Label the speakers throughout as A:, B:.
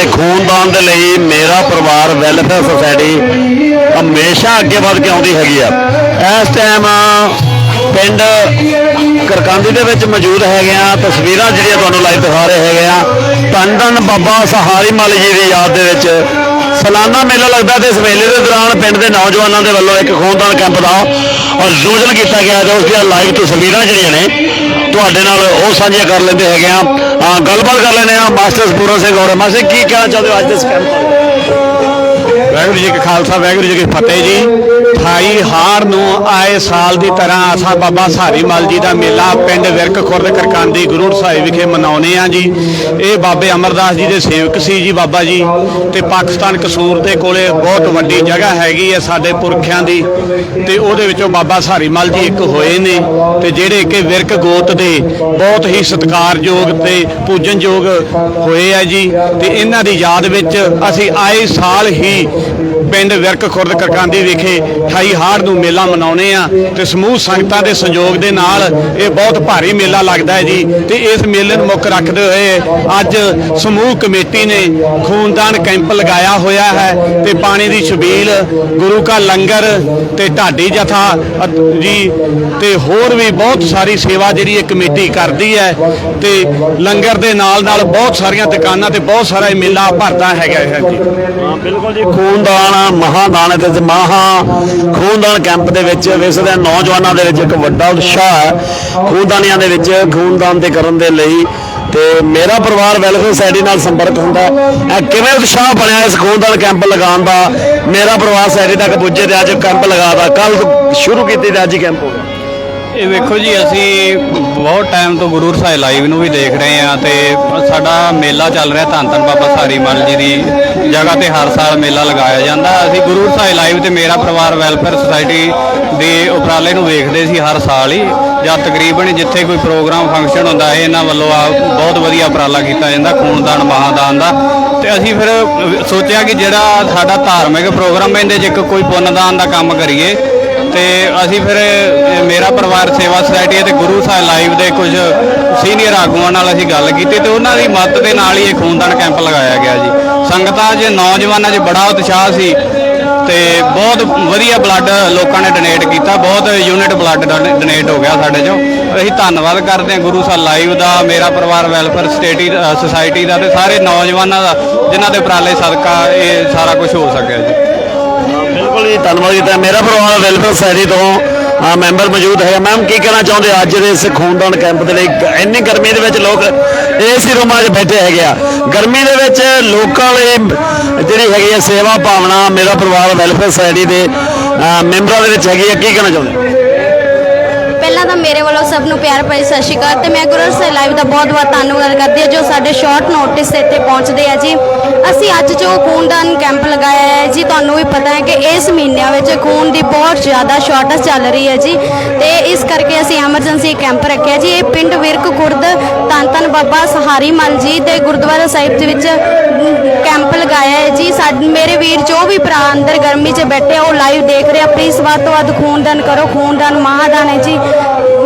A: ਤੇ ਖੂਨਦਾਨ ਦੇ ਲਈ ਮੇਰਾ ਪਰਿਵਾਰ, ਵੈਲਫੇਅਰ ਸੁਸਾਇਟੀ ਹਮੇਸ਼ਾ ਅੱਗੇ ਵੱਧ ਕੇ ਆਉਂਦੀ ਹੈਗੀ ਆ। ਇਸ ਟਾਈਮ ਪਿੰਡ ਕਰਕਾਂਦੀ ਦੇ ਵਿੱਚ ਮੌਜੂਦ ਹੈਗੇ ਆ। ਤਸਵੀਰਾਂ ਜਿਹੜੀਆਂ ਤੁਹਾਨੂੰ ਲਾਈਵ ਦਿਖਾ ਰਹੇ ਹੈਗੇ ਆ। ਧੰਨ ਬਾਬਾ ਸਹਾਰੀ ਮਲ ਜੀ ਦੀ ਯਾਦ ਦੇ ਵਿੱਚ ਸਲਾਨਾ ਮੇਲਾ ਲੱਗਦਾ ਤੇ ਇਸ ਮੇਲੇ ਦੇ ਦੌਰਾਨ ਪਿੰਡ ਦੇ ਨੌਜਵਾਨਾਂ ਦੇ ਵੱਲੋਂ ਇੱਕ ਖੂਨਦਾਨ ਕੈਂਪ ਦਾ ਆਯੋਜਨ ਕੀਤਾ ਗਿਆ। ਤੇ ਉਸ ਦੀਆਂ ਲਾਈਵ ਤਸਵੀਰਾਂ ਜਿਹੜੀਆਂ ਨੇ, ਤੁਹਾਡੇ ਨਾਲ ਉਹ ਸਾਂਝੀਆਂ ਕਰ ਲੈਂਦੇ ਹੈਗੇ ਆ। ਅਹ ਗੱਲਬਾਤ ਕਰ ਲੈਂਦੇ ਆ ਮਾਸਟਰ ਪੂਰਨ ਸਿੰਘ ਹੋਰ ਮਾਸਟਰ ਕੀ ਕਹਿਣਾ ਚਾਹੁੰਦੇ ਹੋ ਅੱਜ ਦੇ ਇਸ ਕੈਂਪ ਬਾਰੇ?
B: ਵਾਹਿਗੁਰੂ ਜੀ ਕਾ ਖਾਲਸਾ, ਵਾਹਿਗੁਰੂ ਜੀ ਕੀ ਫਤਿਹ ਜੀ। 28 ਹਾਰ ਨੂੰ ਆਏ ਸਾਲ ਦੀ ਤਰ੍ਹਾਂ ਆਸਾ ਬਾਬਾ ਸਾਰੀ ਮਲ ਜੀ ਦਾ ਮੇਲਾ ਪਿੰਡ ਵਿਰਕ ਖੁਰਦ ਕਰਕਾਂਦੀ ਗੁਰੂ ਸਾਹਿਬ ਵਿਖੇ ਮਨਾਉਨੇ ਆ ਜੀ। ਇਹ ਬਾਬੇ ਅਮਰਦਾਸ ਜੀ ਦੇ ਸੇਵਕ ਸੀ ਜੀ ਬਾਬਾ ਜੀ ਤੇ ਪਾਕਿਸਤਾਨ ਕਸੂਰ ਦੇ ਕੋਲੇ ਬਹੁਤ ਵੱਡੀ ਜਗ੍ਹਾ ਹੈਗੀ ਹੈ ਸਾਡੇ ਪੁਰਖਿਆਂ ਦੀ ਤੇ ਉਹਦੇ ਵਿੱਚੋਂ ਬਾਬਾ ਸਾਰੀ ਮਲ ਜੀ ਇੱਕ ਹੋਏ ਨੇ ਤੇ ਜਿਹੜੇ ਕਿ ਵਿਰਕ ਗੋਤ ਦੇ ਬਹੁਤ ਹੀ ਸਤਿਕਾਰਯੋਗ ਤੇ ਪੂਜਨਯੋਗ ਹੋਏ ਆ ਜੀ ਤੇ ਇਹਨਾਂ ਦੀ ਯਾਦ ਵਿੱਚ ਅਸੀਂ ਆਏ ਸਾਲ ਹੀ ਪਿੰਡ ਵਿਰਕ ਖੁਰਦ ਕਰਕਾਂਦੀ ਵਿਖੇ 28 ਹਾੜ ਨੂੰ ਮੇਲਾ ਮਨਾਉਨੇ ਆ ਤੇ ਸਮੂਹ ਸੰਗਤਾਂ ਦੇ ਸੰਯੋਗ ਦੇ ਨਾਲ ਇਹ ਬਹੁਤ ਭਾਰੀ ਮੇਲਾ ਲੱਗਦਾ ਹੈ ਜੀ ਤੇ ਇਸ ਮੇਲੇ ਨੂੰ ਮੁੱਖ ਰੱਖਦੇ ਹੋਏ ਅੱਜ ਸਮੂਹ ਕਮੇਟੀ ਨੇ ਖੂਨਦਾਨ ਕੈਂਪ ਲਗਾਇਆ ਹੋਇਆ ਹੈ ਤੇ ਪਾਣੀ ਦੀ ਛਬੀਲ ਗੁਰੂ ਕਾ ਲੰਗਰ ਤੇ ਢਾਡੀ ਜਥਾ ਜੀ ਤੇ ਹੋਰ ਵੀ ਬਹੁਤ ਸਾਰੀ ਸੇਵਾ ਜਿਹੜੀ ਇਹ ਕਮੇਟੀ ਕਰਦੀ ਹੈ ਤੇ ਲੰਗਰ ਦੇ ਨਾਲ ਨਾਲ ਬਹੁਤ ਸਾਰੀਆਂ ਦੁਕਾਨਾਂ ਤੇ ਬਹੁਤ ਸਾਰਾ ਇਹ ਮੇਲਾ ਭਰਦਾ ਹੈਗਾ ਹੈ ਜੀ।
A: ਹਾਂ ਬਿਲਕੁਲ ਜੀ। ਖੂਨਦਾਨ ਮਹਾਦਾਨ ਤੇ ਮਹਾ ਖੂਨਦਾਨ ਕੈਂਪ ਦੇ ਵਿੱਚ ਵਿਸਦੇ ਨੌਜਵਾਨਾਂ ਦੇ ਵਿੱਚ ਇੱਕ ਵੱਡਾ ਉਤਸ਼ਾਹ ਹੈ। ਖੂਨਦਾਨੀਆਂ ਦੇ ਵਿੱਚ ਖੂਨਦਾਨ ਤੇ ਕਰਨ ਦੇ ਲਈ ਤੇ ਮੇਰਾ ਪਰਿਵਾਰ ਵੈਲਫੇਅਰ ਸੋਸਾਇਟੀ ਨਾਲ ਸੰਪਰਕ ਹੁੰਦਾ। ਹੈ। ਇਹ ਕਿਵੇਂ ਉਤਸ਼ਾਹ ਬਣਿਆ ਇਸ ਖੂਨਦਾਨ ਕੈਂਪ ਲਗਾਉਣ ਦਾ? ਮੇਰਾ ਪਰਿਵਾਰ ਸੋਸਾਇਟੀ ਤੱਕ ਪੁੱਜੇ ਤੇ ਅੱਜ ਕੈਂਪ ਲਗਾਦਾ ਕੱਲ ਸ਼ੁਰੂ ਕੀਤੀ ਤੇ ਅੱਜ ਹੀ ਕੈਂਪ ਹੋ
B: ਇਹ ਵੇਖੋ ਜੀ, ਅਸੀਂ ਬਹੁਤ ਟਾਈਮ ਤੋਂ ਗੁਰੂ ਰਸਾਈ ਲਾਈਵ ਨੂੰ ਵੀ ਦੇਖ ਰਹੇ ਆ ਤੇ ਸਾਡਾ ਮੇਲਾ ਚੱਲ ਰਿਹਾ ਧੰਨ ਧੰਨ ਬਾਬਾ ਸਾਰੀ ਮਲ ਜੀ ਦੀ ਜਗ੍ਹਾ ਤੇ ਹਰ ਸਾਲ ਮੇਲਾ ਲਗਾਇਆ ਜਾਂਦਾ। ਅਸੀਂ ਗੁਰੂ ਰਸਾਈ ਲਾਈਵ ਤੇ ਮੇਰਾ ਪਰਿਵਾਰ ਵੈਲਫੇਅਰ ਸੁਸਾਇਟੀ ਦੇ ਉਪਰਾਲੇ ਨੂੰ ਵੇਖਦੇ ਸੀ ਹਰ ਸਾਲ ਹੀ। ਜਾਂ ਤਕਰੀਬਨ ਜਿੱਥੇ ਕੋਈ ਪ੍ਰੋਗਰਾਮ ਫੰਕਸ਼ਨ ਹੁੰਦਾ ਹੈ ਇਹਨਾਂ ਵੱਲੋਂ ਆ ਬਹੁਤ ਵਧੀਆ ਉਪਰਾਲਾ ਕੀਤਾ ਜਾਂਦਾ, ਖੂਨਦਾਨ, ਮਹਾਦਾਨ ਦਾ। ਤੇ ਅਸੀਂ ਫਿਰ ਸੋਚਿਆ ਕਿ ਜਿਹੜਾ ਸਾਡਾ ਧਾਰਮਿਕ ਪ੍ਰੋਗਰਾਮ ਇਹਦੇ 'ਚ ਇੱਕ ਕੋਈ ਪੁੰਨਦਾਨ ਦਾ ਕੰਮ ਕਰੀਏ। ਤੇ ਅਸੀਂ ਫਿਰ ਮੇਰਾ ਪਰਿਵਾਰ ਸੇਵਾ ਸੁਸਾਇਟੀ ਅਤੇ ਗੁਰੂ ਸਾਹਿਬ ਲਾਈਵ ਦੇ ਕੁਝ ਸੀਨੀਅਰ ਆਗੂਆਂ ਨਾਲ ਅਸੀਂ ਗੱਲ ਕੀਤੀ ਤੇ ਉਹਨਾਂ ਦੀ ਮਦਦ ਦੇ ਨਾਲ ਹੀ ਇਹ ਖੂਨਦਾਨ ਕੈਂਪ ਲਗਾਇਆ ਗਿਆ ਜੀ। ਸੰਗਤਾਂ 'ਚ, ਨੌਜਵਾਨਾਂ 'ਚ ਬੜਾ ਉਤਸ਼ਾਹ ਸੀ ਤੇ ਬਹੁਤ ਵਧੀਆ ਬਲੱਡ ਲੋਕਾਂ ਨੇ ਡੋਨੇਟ ਕੀਤਾ, ਬਹੁਤ ਯੂਨਿਟ ਬਲੱਡ ਡੋਨੇਟ ਹੋ ਗਿਆ ਸਾਡੇ 'ਚੋਂ। ਅਸੀਂ ਧੰਨਵਾਦ ਕਰਦੇ ਹਾਂ ਗੁਰੂ ਸਾਹਿਬ ਲਾਈਵ ਦਾ, ਮੇਰਾ ਪਰਿਵਾਰ ਵੈਲਫੇਅਰ ਸਟੇਟੀ ਸੁਸਾਇਟੀ ਦਾ ਤੇ ਸਾਰੇ ਨੌਜਵਾਨਾਂ ਦਾ, ਜਿਨ੍ਹਾਂ ਦੇ ਉਪਰਾਲੇ ਸਦਕਾ ਇਹ ਸਾਰਾ ਕੁਝ ਹੋ ਸਕਿਆ ਜੀ।
A: ਬਿਲਕੁਲ ਜੀ ਧੰਨਵਾਦ ਕੀਤਾ। ਮੇਰਾ ਪਰਿਵਾਰ ਵੈਲਫੇਅਰ ਸੋਸਾਇਟੀ ਤੋਂ ਮੈਂਬਰ ਮੌਜੂਦ ਹੈ ਮੈਮ, ਕੀ ਕਹਿਣਾ ਚਾਹੁੰਦੇ ਅੱਜ ਦੇ ਇਸ ਖੂਨਦਾਨ ਕੈਂਪ ਦੇ ਲਈ? ਇੰਨੀ ਗਰਮੀ ਦੇ ਵਿੱਚ ਲੋਕ ਏਸੀ ਰੂਮਾਂ 'ਚ ਬੈਠੇ ਹੈਗੇ ਆ। ਗਰਮੀ ਦੇ ਵਿੱਚ ਲੋਕਾਂ ਲਈ ਜਿਹੜੀ ਹੈਗੀ ਆ ਸੇਵਾ ਭਾਵਨਾ ਮੇਰਾ ਪਰਿਵਾਰ ਵੈਲਫੇਅਰ ਸੋਸਾਇਟੀ ਦੇ ਮੈਂਬਰਾਂ ਦੇ ਵਿੱਚ ਹੈਗੀ ਆ। ਕੀ ਕਹਿਣਾ ਚਾਹੁੰਦੇ
C: ਤਾਂ ਮੇਰੇ ਵੱਲੋਂ ਸਭ ਨੂੰ ਪਿਆਰ ਭਰੀ ਸਤਿ ਸ਼੍ਰੀ ਅਕਾਲ। ਤੇ ਮੈਂ ਗੁਰੂ ਸਾਹਿਬ ਲਾਈਵ ਦਾ ਬਹੁਤ ਬਹੁਤ ਧੰਨਵਾਦ ਕਰਦੀ ਹਾਂ ਜੋ ਸਾਡੇ ਸ਼ਾਰਟ ਨੋਟਿਸ ਤੇ ਇੱਥੇ ਪਹੁੰਚਦੇ ਆ ਜੀ। ਅਸੀਂ ਅੱਜ ਜੋ ਖੂਨਦਾਨ ਕੈਂਪ ਲਗਾਇਆ ਹੈ ਜੀ ਤੁਹਾਨੂੰ ਵੀ ਪਤਾ ਹੈ ਕਿ ਇਸ ਮਹੀਨਿਆਂ ਵਿੱਚ ਖੂਨ ਦੀ ਬਹੁਤ ਜ਼ਿਆਦਾ ਸ਼ਾਰਟੇਜ ਚੱਲ ਰਹੀ ਹੈ ਜੀ। ਤੇ ਇਸ ਕਰਕੇ ਅਸੀਂ ਐਮਰਜੈਂਸੀ ਕੈਂਪ ਰੱਖਿਆ ਜੀ। ਇਹ ਪਿੰਡ ਵਿਰਕ ਖੁਰਦ ਧੰਨ ਧੰਨ ਬਾਬਾ ਸਹਾਰੀ ਮਲ ਜੀ ਦੇ ਗੁਰਦੁਆਰਾ ਸਾਹਿਬ ਦੇ ਵਿੱਚ ਕੈਂਪ ਲਗਾਇਆ ਹੈ ਜੀ। ਸਾਡੇ ਮੇਰੇ ਵੀਰ ਜੋ ਵੀ ਭਰਾ ਅੰਦਰ ਗਰਮੀ 'ਚ ਬੈਠੇ ਆ, ਉਹ ਲਾਈਵ ਦੇਖ ਰਿਹਾ ਆ। ਪਲੀਜ਼ ਵੱਧ ਤੋਂ ਵੱਧ ਖੂਨਦਾਨ ਕਰੋ। ਖੂਨਦਾਨ ਮਹਾਦਾਨ ਹੈ ਜੀ।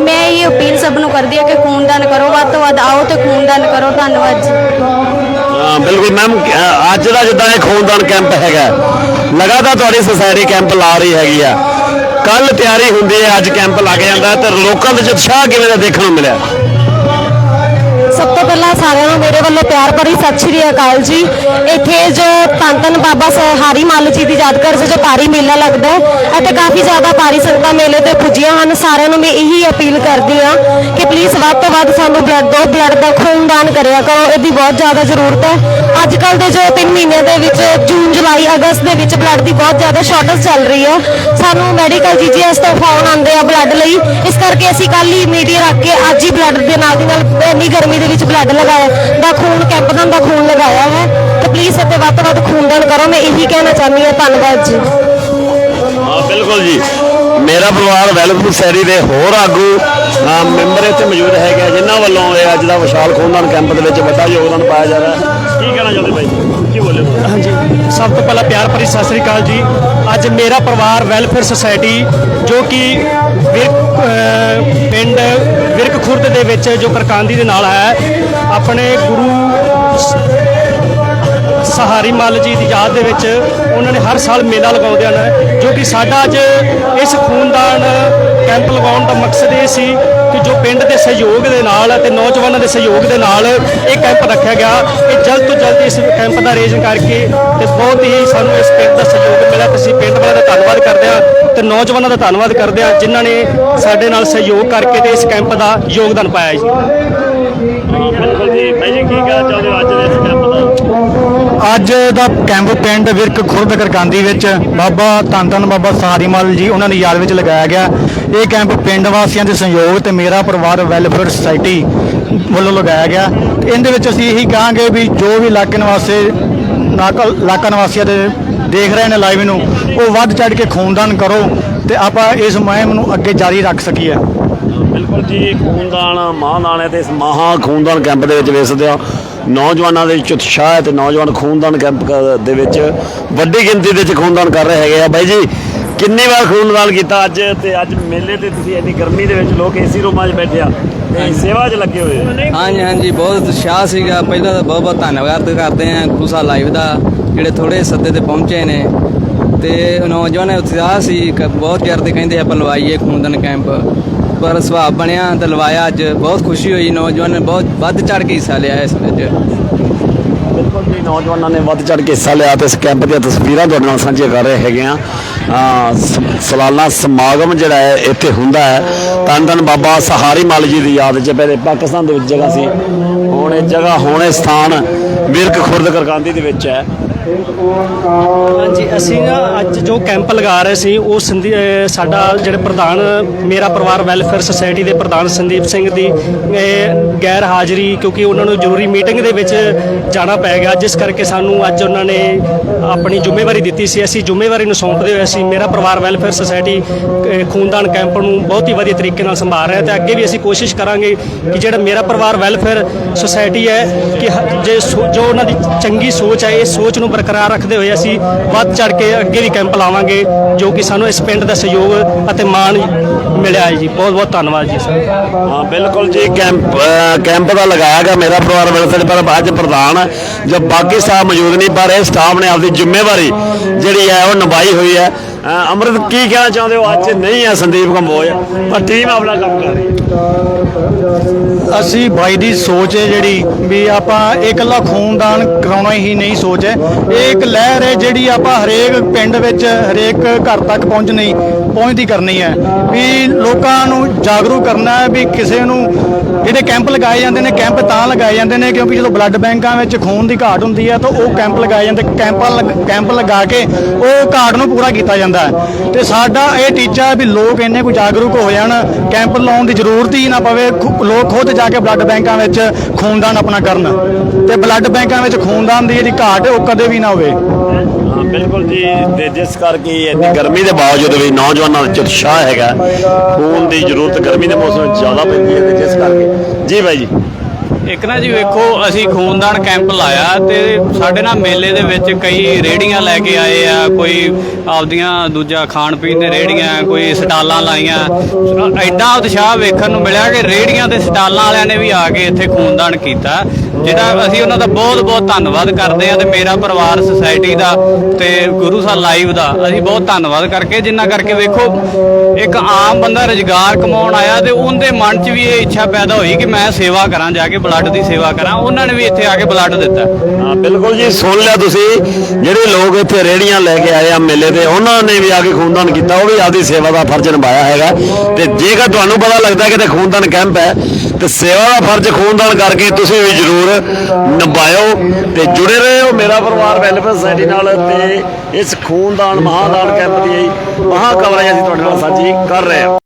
C: ਮੈਂ ਇਹ ਅਪੀਲ ਸਭ ਨੂੰ ਕਰਦੀ ਹਾਂ ਕਿ ਖੂਨਦਾਨ ਕਰੋ, ਵੱਧ ਤੋਂ ਵੱਧ ਆਓ ਤੇ ਖੂਨਦਾਨ ਕਰੋ, ਧੰਨਵਾਦ ਜੀ।
A: ਹਾਂ, ਬਿਲਕੁਲ ਮੈਮ ਅੱਜ ਦਾ ਜਿੱਦਾਂ ਇਹ ਖੂਨਦਾਨ ਕੈਂਪ ਹੈਗਾ ਲਗਾਤਾਰ ਤੁਹਾਡੀ ਸੁਸਾਇਟੀ ਕੈਂਪ ਲਾ ਰਹੀ ਹੈਗੀ ਆ। ਕੱਲ ਤਿਆਰੀ ਹੁੰਦੀ ਹੈ, ਅੱਜ ਕੈਂਪ ਲੱਗ ਜਾਂਦਾ ਤੇ ਲੋਕਾਂ ਦੇ ਵਿੱਚ ਉਤਸ਼ਾਹ ਕਿਵੇਂ ਦਾ ਦੇਖਣ ਨੂੰ ਮਿਲਿਆ?
D: ਸਭ ਤੋਂ ਪਹਿਲਾਂ ਸਾਰਿਆਂ ਨੂੰ ਮੇਰੇ ਵੱਲੋਂ ਪਿਆਰ ਭਰੀ ਸਤਿ ਸ਼੍ਰੀ ਅਕਾਲ ਜੀ। ਇੱਥੇ ਜੋ ਧੰਨ ਧੰਨ ਬਾਬਾ ਸਹਾਰੀ ਮੱਲ ਜੀ ਦੀ ਯਾਦਗਾਰ 'ਚ ਜੋ ਭਾਰੀ ਮੇਲਾ ਲੱਗਦਾ ਹੈ ਅਤੇ ਕਾਫੀ ਜ਼ਿਆਦਾ ਭਾਰੀ ਸੰਗਤਾਂ ਮੇਲੇ ਤੇ ਪੁੱਜੀਆਂ ਹਨ। ਸਾਰਿਆਂ ਨੂੰ ਮੈਂ ਇਹੀ ਅਪੀਲ ਕਰਦੀ ਹਾਂ ਕਿ ਪਲੀਜ਼ ਵੱਧ ਤੋਂ ਵੱਧ ਸਾਨੂੰ ਬਲੱਡ ਦੋ ਬਲੱਡ ਦਾ ਖੂਨਦਾਨ ਕਰਿਆ ਕਰੋ, ਇਹਦੀ ਬਹੁਤ ਜ਼ਿਆਦਾ ਜ਼ਰੂਰਤ ਹੈ। ਅੱਜ ਕੱਲ ਦੇ ਜੋ 3 ਮਹੀਨਿਆਂ ਦੇ ਵਿੱਚ, ਜੂਨ, ਜੁਲਾਈ, ਅਗਸਤ ਦੇ ਵਿੱਚ ਬਲੱਡ ਦੀ ਬਹੁਤ ਜ਼ਿਆਦਾ ਸ਼ਾਰਟੇਜ ਚੱਲ ਰਹੀ ਹੈ। ਸਾਨੂੰ ਮੈਡੀਕਲ ਜੀਜੀਐਸ ਤੋਂ ਫੋਨ ਆਉਂਦੇ ਆ ਬਲੱਡ ਲਈ। ਇਸ ਕਰਕੇ ਅਸੀਂ ਕੱਲ ਹੀ ਮੀਡੀਆ ਰੱਖ ਕੇ ਅੱਜ ਹੀ ਬਲੱਡ ਦੇ ਨਾਲ ਦੀ ਨਾਲ ਇੰਨੀ ਗਰਮੀ ਦੇ ਵਿੱਚ ਬਲੱਡ ਲਗਾਇਆ। ਦਾ ਖੂਨ ਕੈਂਪ ਦਾ ਖੂਨ ਲਗਾਇਆ ਹੈ। ਤੇ ਪਲੀਜ਼ ਇੱਥੇ ਵੱਧ ਤੋਂ ਵੱਧ ਖੂਨਦਾਨ ਕਰੋ। ਮੈਂ ਇਹੀ ਕਹਿਣਾ ਚਾਹੁੰਦੀ ਹਾਂ। ਧੰਨਵਾਦ ਜੀ।
A: ਹਾਂ ਬਿਲਕੁਲ ਜੀ। ਮੇਰਾ ਪਰਿਵਾਰ ਵੈਲਫੇਅਰ ਸੋਸਾਇਟੀ ਦੇ ਹੋਰ ਆਗੂ ਮੈਂਬਰ ਇੱਥੇ ਮੌਜੂਦ ਹੈਗੇ ਆ, ਜਿਨ੍ਹਾਂ ਵੱਲੋਂ ਇਹ ਅੱਜ ਦਾ ਵਿਸ਼ਾਲ ਖੂਨਦਾਨ ਕੈਂਪ ਦੇ ਵਿੱਚ ਵੱਡਾ ਯੋਗਦਾਨ ਪਾਇਆ ਜਾ ਰਿਹਾ ਹੈ। ਕੀ ਕਹਿਣਾ ਚਾਹੁੰਦੇ ਬਾਈ ਕੀ ਬੋਲੇ
E: ਹਾਂਜੀ, ਸਭ ਤੋਂ ਪਹਿਲਾਂ ਪਿਆਰ ਭਰੀ ਸਤਿ ਸ੍ਰੀ ਅਕਾਲ ਜੀ। ਅੱਜ ਮੇਰਾ ਪਰਿਵਾਰ ਵੈਲਫੇਅਰ ਸੁਸਾਇਟੀ, ਜੋ ਕਿ ਵਿਰਕ ਪਿੰਡ ਵਿਰਕ ਖੁਰਦ ਦੇ ਵਿੱਚ, ਜੋ ਕਰਕਾਂਦੀ ਦੇ ਨਾਲ ਹੈ, ਆਪਣੇ ਗੁਰੂ ਸਹਾਰੀ ਮੱਲ ਜੀ ਦੀ ਯਾਦ ਦੇ ਵਿੱਚ ਉਹਨਾਂ ਨੇ ਹਰ ਸਾਲ ਮੇਲਾ ਲਗਾਉਂਦੇ ਹਨ, ਜੋ ਕਿ ਸਾਡਾ ਅੱਜ ਇਸ ਖੂਨਦਾਨ ਕੈਂਪ ਲਗਾਉਣ ਦਾ ਮਕਸਦ ਇਹ ਸੀ ਕਿ ਜੋ ਪਿੰਡ ਦੇ ਸਹਿਯੋਗ ਦੇ ਨਾਲ ਅਤੇ ਨੌਜਵਾਨਾਂ ਦੇ ਸਹਿਯੋਗ ਦੇ ਨਾਲ ਇਹ ਕੈਂਪ ਰੱਖਿਆ ਗਿਆ। ਇਹ ਜਲਦ ਤੋਂ ਜਲਦ ਇਸ ਕੈਂਪ ਦਾ ਆਯੋਜਨ ਕਰਕੇ ਤੇ ਬਹੁਤ ਹੀ ਸਾਨੂੰ ਇਸ ਪਿੰਡ ਦਾ ਸਹਿਯੋਗ ਮਿਲਿਆ। ਤੇ ਅਸੀਂ ਪਿੰਡ ਵਾਲਿਆਂ ਦਾ ਧੰਨਵਾਦ ਕਰਦੇ ਹਾਂ ਤੇ ਨੌਜਵਾਨਾਂ ਦਾ ਧੰਨਵਾਦ ਕਰਦੇ ਹਾਂ, ਜਿਨ੍ਹਾਂ ਨੇ ਸਾਡੇ ਨਾਲ ਸਹਿਯੋਗ ਕਰਕੇ ਤੇ ਇਸ ਕੈਂਪ ਦਾ ਯੋਗਦਾਨ ਪਾਇਆ ਜੀ।
A: ਬਿਲਕੁਲ ਜੀ ਭਾਈ ਜੀ, ਕੀ ਕਹਿਣਾ ਚਾਹੁੰਦੇ ਹੋ ਅੱਜ ਦੇ ਇਸ ਕੈਂਪ ਦਾ?
F: ਅੱਜ ਦਾ ਕੈਂਪ ਪਿੰਡ ਵਿਰਕ ਖੁਰਦ ਕਰਕਾਂਦੀ ਵਿੱਚ ਬਾਬਾ ਧੰਨ ਧੰਨ ਬਾਬਾ ਸਹਾਰੀ ਮੱਲ ਜੀ, ਉਹਨਾਂ ਦੀ ਯਾਦ ਵਿੱਚ ਲਗਾਇਆ ਗਿਆ। ਇਹ ਕੈਂਪ ਪਿੰਡ ਵਾਸੀਆਂ ਦੇ ਸਹਿਯੋਗ ਤੇ ਮੇਰਾ ਪਰਿਵਾਰ ਵੈਲਫੇਅਰ ਸੁਸਾਇਟੀ ਵੱਲੋਂ ਲਗਾਇਆ ਗਿਆ। ਤੇ ਇਹਦੇ ਵਿੱਚ ਅਸੀਂ ਇਹੀ ਕਹਾਂਗੇ ਵੀ ਜੋ ਵੀ ਇਲਾਕੇ ਨਿਵਾਸੀ, ਨਾਕਾ, ਇਲਾਕਾ ਨਿਵਾਸੀਆਂ ਦੇ ਦੇਖ ਰਹੇ ਨੇ ਲਾਈਵ ਨੂੰ, ਉਹ ਵੱਧ ਚੜ ਕੇ ਖੂਨਦਾਨ ਕਰੋ ਤੇ ਆਪਾਂ ਇਸ ਮੁਹਿੰਮ ਨੂੰ ਅੱਗੇ ਜਾਰੀ ਰੱਖ ਸਕੀਏ।
A: ਬਿਲਕੁਲ ਜੀ, ਖੂਨਦਾਨ ਮਹਾਂਦਾਨ ਹੈ ਤੇ ਇਸ ਮਹਾ ਖੂਨਦਾਨ ਕੈਂਪ ਦੇ ਵਿੱਚ ਵੇਖਦੇ ਆ। ਨੌਜਵਾਨਾਂ ਦੇ ਵਿੱਚ ਉਤਸ਼ਾਹ ਹੈ ਤੇ ਨੌਜਵਾਨ ਖੂਨਦਾਨ ਕੈਂਪ ਦੇ ਵਿੱਚ ਵੱਡੀ ਗਿਣਤੀ ਦੇ ਵਿੱਚ ਖੂਨਦਾਨ ਕਰ ਰਹੇ ਹੈਗੇ ਆ। ਬਾਈ ਜੀ ਕਿੰਨੀ ਵਾਰ ਖੂਨਦਾਨ ਕੀਤਾ ਅੱਜ? ਤੇ ਅੱਜ ਮੇਲੇ ਤੇ ਤੁਸੀਂ ਇੰਨੀ ਗਰਮੀ ਦੇ ਵਿੱਚ ਲੋਕ ਏਸੀ ਰੂਮਾਂ 'ਚ ਬੈਠੇ ਆ। ਤੇ ਸੇਵਾ 'ਚ ਲੱਗੇ ਹੋਏ ਆ
G: ਹਾਂਜੀ ਹਾਂਜੀ ਬਹੁਤ ਉਤਸ਼ਾਹ ਸੀਗਾ। ਪਹਿਲਾਂ ਤਾਂ ਬਹੁਤ ਬਹੁਤ ਧੰਨਵਾਦ ਕਰਦੇ ਹਾਂ ਖੁਸਾ ਲਾਈਵ ਦਾ ਜਿਹੜੇ ਥੋੜੇ ਸੱਦੇ ਤੇ ਪਹੁੰਚੇ ਨੇ। ਤੇ ਨੌਜਵਾਨ ਉਤਸ਼ਾਹ ਸੀ ਬਹੁਤ ਚਿਰ ਦੇ ਕਹਿੰਦੇ ਆਪਾਂ ਲਵਾਈਏ ਖੂਨਦਾਨ ਕੈਂਪ। ਪਰ ਸੁਭਾਅ ਬਣਿਆ, ਤੇ ਲਵਾਇਆ ਅੱਜ। ਬਹੁਤ ਖੁਸ਼ੀ ਹੋਈ, ਨੌਜਵਾਨ ਨੇ ਬਹੁਤ ਵੱਧ ਚੜ ਕੇ ਹਿੱਸਾ ਲਿਆ ਇਸ ਵਿੱਚ।
A: ਬਿਲਕੁਲ ਜੀ, ਨੌਜਵਾਨਾਂ ਨੇ ਵੱਧ ਚੜ ਕੇ ਹਿੱਸਾ ਲਿਆ ਤੇ ਇਸ ਕੈਂਪ ਦੀਆਂ ਤਸਵੀਰਾਂ ਤੁਹਾਡੇ ਨਾਲ ਸਾਂਝੀਆਂ ਕਰ ਰਹੇ ਹੈਗੇ ਆ ਅਹ ਸਾਲਾਨਾ ਸਮਾਗਮ ਜਿਹੜਾ ਹੈ, ਇੱਥੇ ਹੁੰਦਾ ਹੈ। ਧੰਨ ਧੰਨ ਬਾਬਾ ਸਹਾਰੀ ਮੱਲ ਜੀ ਦੀ ਯਾਦ 'ਚ, ਪਹਿਲੇ ਪਾਕਿਸਤਾਨ ਦੇ ਵਿੱਚ ਜਗ੍ਹਾ ਸੀ। ਹੁਣ ਇਹ ਜਗ੍ਹਾ, ਹੁਣ ਇਹ ਸਥਾਨ ਵਿਰਕ ਖੁਰਦ ਕਰਕਾਂਦੀ ਦੇ ਵਿੱਚ ਹੈ।
E: ਹਾਂਜੀ, ਅਸੀਂ ਨਾ ਅੱਜ ਜੋ ਕੈਂਪ ਲਗਾ ਰਹੇ ਸੀ, ਉਹ ਸੰਦੀ ਸਾਡਾ ਜਿਹੜੇ ਪ੍ਰਧਾਨ, ਮੇਰਾ ਪਰਿਵਾਰ ਵੈਲਫੇਅਰ ਸੁਸਾਇਟੀ ਦੇ ਪ੍ਰਧਾਨ ਸੰਦੀਪ ਸਿੰਘ ਦੀ ਗੈਰ ਹਾਜ਼ਰੀ ਕਿਉਂਕਿ ਉਹਨਾਂ ਨੂੰ ਜ਼ਰੂਰੀ ਮੀਟਿੰਗ ਦੇ ਵਿੱਚ ਜਾਣਾ ਪੈ ਗਿਆ। ਜਿਸ ਕਰਕੇ ਸਾਨੂੰ ਅੱਜ ਉਹਨਾਂ ਨੇ ਆਪਣੀ ਜ਼ਿੰਮੇਵਾਰੀ ਦਿੱਤੀ ਸੀ। ਅਸੀਂ ਜ਼ਿੰਮੇਵਾਰੀ ਨੂੰ ਸੌਂਪਦੇ ਹੋਏ ਅਸੀਂ ਮੇਰਾ ਪਰਿਵਾਰ ਵੈਲਫੇਅਰ ਸੁਸਾਇਟੀ ਖੂਨਦਾਨ ਕੈਂਪ ਨੂੰ ਬਹੁਤ ਹੀ ਵਧੀਆ ਤਰੀਕੇ ਨਾਲ ਸੰਭਾਲ ਰਿਹਾ ਤੇ ਅੱਗੇ ਵੀ ਅਸੀਂ ਕੋਸ਼ਿਸ਼ ਕਰਾਂਗੇ ਕਿ ਜਿਹੜਾ ਮੇਰਾ ਪਰਿਵਾਰ ਵੈਲਫੇਅਰ ਸੁਸਾਇਟੀ ਹੈ, ਕਿ ਜੇ ਸੋ- ਜੋ ਉਹਨਾਂ ਦੀ ਚੰਗੀ ਸੋਚ ਹੈ, ਇਹ ਸੋਚ ਨੂੰ ਬਰਕਰਾਰ ਰੱਖਦੇ ਹੋਏ ਅਸੀਂ ਵੱਧ ਚੜ ਕੇ ਅੱਗੇ ਵੀ ਕੈਂਪ ਲਾਵਾਂਗੇ, ਜੋ ਕਿ ਸਾਨੂੰ ਇਸ ਪਿੰਡ ਦਾ ਸਹਿਯੋਗ ਅਤੇ ਮਾਣ ਮਿਲਿਆ ਹੈ ਜੀ। ਬਹੁਤ ਬਹੁਤ ਧੰਨਵਾਦ ਜੀ।
A: ਹਾਂ, ਬਿਲਕੁਲ ਜੀ, ਕੈਂਪ ਕੈਂਪ ਦਾ ਲਗਾਇਆ ਗਿਆ ਮੇਰਾ ਪਰਿਵਾਰ ਵੈਲਫੇਅਰ ਪਰ ਅੱਜ ਪ੍ਰਧਾਨ ਹੈ ਜੋ ਬਾਕੀ ਸਟਾਫ ਮੌਜੂਦ ਨਹੀਂ, ਪਰ ਇਹ ਸਟਾਫ ਨੇ ਆਪਦੀ ਜ਼ਿੰਮੇਵਾਰੀ ਜਿਹੜੀ ਹੈ, ਉਹ ਨਿਭਾਈ ਹੋਈ ਹੈ। ਅੰਮ੍ਰਿਤ ਕੀ ਕਹਿਣਾ ਚਾਹੁੰਦੇ ਹੋ? ਅੱਜ ਨਹੀਂ ਹੈ ਸੰਦੀਪ ਕੰਬੋਜ ਪਰ ਟੀਮ ਆਪਣਾ ਕੰਮ ਕਰ ਰਹੀ ਹੈ।
F: ਅਸੀਂ ਬਾਈ ਦੀ ਸੋਚ ਹੈ ਜਿਹੜੀ ਵੀ ਆਪਾਂ ਇਕੱਲਾ ਖੂਨਦਾਨ ਕਰਾਉਣਾ ਹੀ ਨਹੀਂ ਸੋਚ ਹੈ। ਇਹ ਇੱਕ ਲਹਿਰ ਹੈ ਜਿਹੜੀ ਆਪਾਂ ਹਰੇਕ ਪਿੰਡ ਵਿੱਚ ਹਰੇਕ ਘਰ ਤੱਕ ਪਹੁੰਚਣੀ ਪਹੁੰਚਦੀ ਕਰਨੀ ਹੈ। ਵੀ ਲੋਕਾਂ ਨੂੰ ਜਾਗਰੂਕ ਕਰਨਾ ਹੈ ਵੀ ਕਿਸੇ ਨੂੰ ਜਿਹੜੇ ਕੈਂਪ ਲਗਾਏ ਜਾਂਦੇ ਨੇ ਕੈਂਪ ਤਾਂ ਲਗਾਏ ਜਾਂਦੇ ਨੇ ਕਿਉਂਕਿ ਜਦੋਂ ਬਲੱਡ ਬੈਂਕਾਂ ਵਿੱਚ ਖੂਨ ਦੀ ਘਾਟ ਹੁੰਦੀ ਹੈ ਤਾਂ ਉਹ ਕੈਂਪ ਲਗਾਏ ਜਾਂਦੇ ਕੈਂਪਾਂ ਲਗ- ਕੈਂਪ ਲਗਾ ਕੇ ਉਹ ਘਾਟ ਨੂੰ ਪੂਰਾ ਕੀਤਾ ਜਾਂਦਾ ਹੈ। ਤੇ ਸਾਡਾ ਇਹ ਟੀਚਾ ਹੈ ਵੀ ਲੋਕ ਇੰਨੇ ਕੁ ਜਾਗਰੂਕ ਹੋ ਜਾਣ ਕੈਂਪ ਲਾਉਣ ਦੀ ਜ਼ਰੂਰਤ ਹੀ ਨਾ ਪਵੇ, ਖੁ- ਲੋਕ ਖੁਦ ਜਾ ਕੇ ਬਲੱਡ ਬੈਂਕਾਂ ਵਿੱਚ ਖੂਨਦਾਨ ਆਪਣਾ ਕਰਨ। ਤੇ ਬਲੱਡ ਬੈਂਕਾਂ ਵਿੱਚ ਖੂਨਦਾਨ ਦੀ ਜਿਹੜੀ ਘਾਟ ਹੈ, ਉਹ ਕਦੇ ਵੀ ਨਾ ਹੋਵੇ।
A: ਹਾਂ, ਬਿਲਕੁਲ ਜੀ। ਤੇ ਜਿਸ ਕਰਕੇ ਇੰਨੀ ਗਰਮੀ ਦੇ ਬਾਵਜੂਦ ਵੀ ਨੌਜਵਾਨਾਂ ਵਿੱਚ ਉਤਸ਼ਾਹ ਹੈਗਾ। ਖੂਨ ਦੀ ਜ਼ਰੂਰਤ ਗਰਮੀ ਦੇ ਮੌਸਮ ਵਿੱਚ ਜ਼ਿਆਦਾ ਪੈਂਦੀ ਹੈ ਤੇ ਜਿਸ ਕਰਕੇ। ਜੀ ਬਾਈ ਜੀ।
G: ਇੱਕ ਨਾ ਜੀ ਵੇਖੋ, ਅਸੀਂ ਖੂਨਦਾਨ ਕੈਂਪ ਲਾਇਆ ਤੇ ਸਾਡੇ ਨਾਲ ਮੇਲੇ ਦੇ ਵਿੱਚ ਕਈ ਰੇੜੀਆਂ ਲੈ ਕੇ ਆਏ ਆ, ਕੋਈ ਆਪਦੀਆਂ ਦੂਜਾ ਖਾਣ ਪੀਣ ਦੇ ਰੇੜੀਆਂ ਕੋਈ ਸਟਾਲਾਂ ਲਾਈਆਂ। ਐਡਾ ਉਤਸ਼ਾਹ ਵੇਖਣ ਨੂੰ ਮਿਲਿਆ ਕਿ ਰੇੜੀਆਂ ਤੇ ਸਟਾਲਾਂ ਵਾਲਿਆਂ ਨੇ ਵੀ ਆ ਕੇ ਇੱਥੇ ਖੂਨਦਾਨ ਕੀਤਾ। ਜਿਹੜਾ ਅਸੀਂ ਉਹਨਾਂ ਦਾ ਬਹੁਤ ਬਹੁਤ ਧੰਨਵਾਦ ਕਰਦੇ ਆ ਤੇ ਮੇਰਾ ਪਰਿਵਾਰ ਸੁਸਾਇਟੀ ਦਾ ਤੇ ਗੁਰੂ ਸਾਹਿਬ ਲਾਈਵ ਦਾ ਅਸੀਂ ਬਹੁਤ ਧੰਨਵਾਦ ਕਰਕੇ ਜਿੰਨਾ ਕਰਕੇ ਵੇਖੋ ਇੱਕ ਆਮ ਬੰਦਾ ਰੁਜ਼ਗਾਰ ਕਮਾਉਣ ਆਇਆ ਤੇ ਉਹਦੇ ਮਨ 'ਚ ਵੀ ਇਹ ਇੱਛਾ ਪੈਦਾ ਹੋਈ ਕਿ ਮੈਂ ਸੇਵਾ ਕਰਾਂ, ਜਾ ਕੇ ਬਲੱਡ ਦੀ ਸੇਵਾ ਕਰਾਂ, ਉਹਨਾਂ ਨੇ ਵੀ ਇੱਥੇ ਆ ਕੇ ਬਲੱਡ ਦਿੱਤਾ।
A: ਹਾਂ, ਬਿਲਕੁਲ ਜੀ, ਸੁਣ ਲਿਆ ਤੁਸੀਂ, ਜਿਹੜੇ ਲੋਕ ਇੱਥੇ ਰੇੜੀਆਂ ਲੈ ਕੇ ਆਏ ਆ ਮੇਲੇ ਤੇ, ਉਹਨਾਂ ਨੇ ਵੀ ਆ ਕੇ ਖੂਨਦਾਨ ਕੀਤਾ, ਉਹ ਵੀ ਆਪਦੀ ਸੇਵਾ ਦਾ ਫਰਜ਼ ਨਿਭਾਇਆ ਹੈਗਾ। ਤੇ ਜੇਕਰ ਤੁਹਾਨੂੰ ਪਤਾ ਲੱਗਦਾ ਕਿ ਤੇ ਖੂਨਦਾਨ ਕੈਂਪ ਹੈ, ਤੇ ਸੇਵਾ ਦਾ ਫਰਜ਼ ਖੂਨਦਾਨ ਕਰਕੇ ਤੁਸੀਂ ਵੀ ਜ਼ਰੂਰ ਨਿਭਾਇਓ ਤੇ ਜੁੜੇ ਰਹੋ ਮੇਰਾ ਪਰਿਵਾਰ ਵੈਲਫੇਅਰ ਸੁਸਾਇਟੀ ਨਾਲ ਤੇ ਇਸ ਖੂਨਦਾਨ ਮਹਾਦਾਨ ਕੈਂਪ ਦੀ ਮਹਾ ਕਵਰੇਜ ਅਸੀਂ ਤੁਹਾਡੇ ਨਾਲ ਸਾਂਝੀ ਕਰ ਰਹੇ ਹਾਂ।